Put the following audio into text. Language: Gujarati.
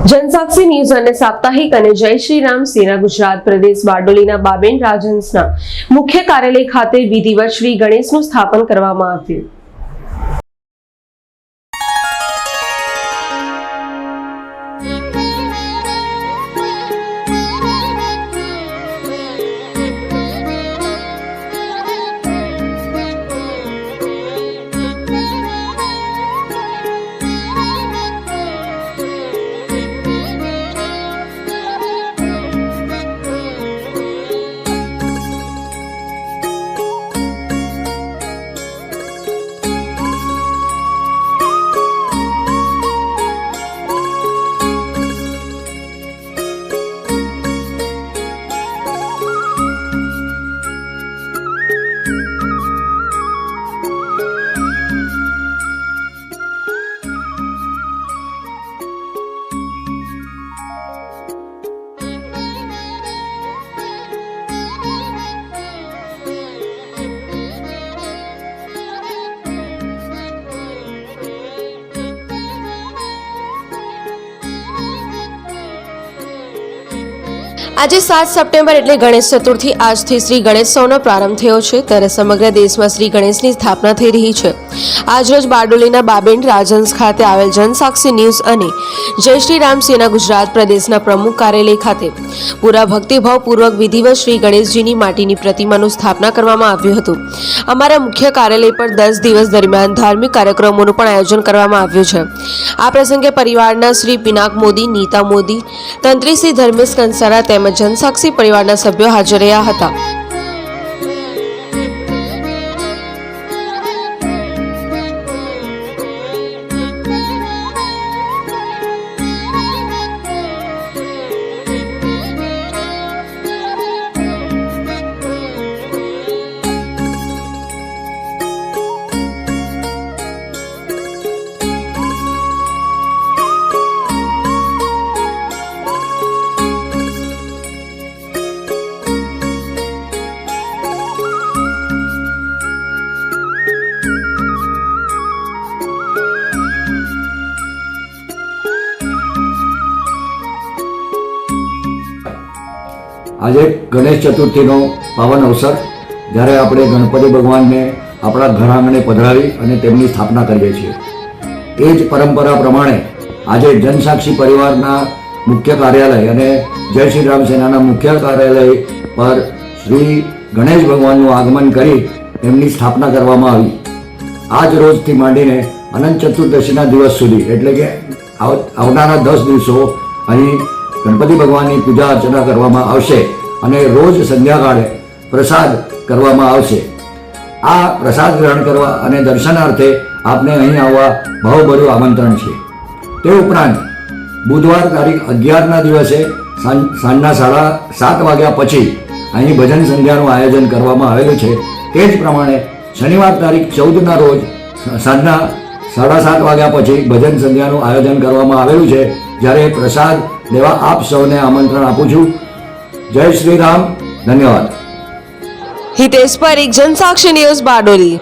જનસાક્ષી ન્યૂઝ અને સાપ્તાહિક અને જય શ્રી રામ સેના ગુજરાત પ્રદેશ બારડોલીના બાબેન રાજહંસના મુખ્ય કાર્યાલય ખાતે વિધિવત શ્રી ગણેશનું સ્થાપન કરવામાં આવ્યું. આજે સાત સપ્ટેમ્બર એટલે ગણેશ ચતુર્થી. આજથી શ્રી ગણેશોત્સવનો પ્રારંભ થયો છે. ત્યારે સમગ્ર દેશમાં શ્રી ગણેશની સ્થાપના થઈ રહી છે. આજરોજ બારડોલીના બાબેન રાજહંસ ખાતે આવેલ જનસાક્ષી ન્યૂઝ અને જય શ્રી રામ સેના ગુજરાત પ્રદેશના પ્રમુખ કાર્યાલય ખાતે પૂરા ભક્તિભાવપૂર્વક વિધિવત શ્રી ગણેશજીની માટીની પ્રતિમાનું સ્થાપના કરવામાં આવ્યું હતું. અમારા મુખ્ય કાર્યાલય પર દસ દિવસ દરમિયાન ધાર્મિક કાર્યક્રમોનું પણ આયોજન કરવામાં આવ્યું છે. આ પ્રસંગે પરિવારના શ્રી પિનાક મોદી, નીતા મોદી, તંત્રી શ્રી ધર્મેશ કંસારા તેમજ જનસાક્ષી પરિવારના સભ્યો હાજર રહ્યા હતા. આજે ગણેશ ચતુર્થીનો પાવન અવસર. જ્યારે આપણે ગણપતિ ભગવાનને આપણા ઘર આંગણે પધરાવી અને તેમની સ્થાપના કરીએ છીએ. એ જ પરંપરા પ્રમાણે આજે જનસાક્ષી પરિવારના મુખ્ય કાર્યાલય અને જય શ્રી રામ સેનાના મુખ્ય કાર્યાલય પર શ્રી ગણેશ ભગવાનનું આગમન કરી એમની સ્થાપના કરવામાં આવી. આજ રોજથી માંડીને અનંત ચતુર્દશીના દિવસ સુધી, એટલે કે આવનારા દસ દિવસો અહીં ગણપતિ ભગવાનની પૂજા અર્ચના કરવામાં આવશે અને રોજ સંધ્યાકાળે પ્રસાદ કરવામાં આવશે. આ પ્રસાદ ગ્રહણ કરવા અને દર્શનાર્થે આપને અહીં આવવા ભાવભર્યું આમંત્રણ છે. તે ઉપરાંત, બુધવાર તારીખ અગિયારના દિવસે સાંજના સાડા સાત વાગ્યા પછી અહીં ભજન સંધ્યાનું આયોજન કરવામાં આવેલું છે. તે જ પ્રમાણે શનિવાર તારીખ ચૌદના રોજ, સાંજના સાડા સાત વાગ્યા પછી ભજન સંધ્યાનું આયોજન કરવામાં આવેલું છે. જ્યારે પ્રસાદ લેવા આપ સૌને આમંત્રણ આપું છું. જય શ્રી રામ. ધન્યવાદ. હિતેશ પરીખ જનસાક્ષી ન્યૂઝ બારડોલી.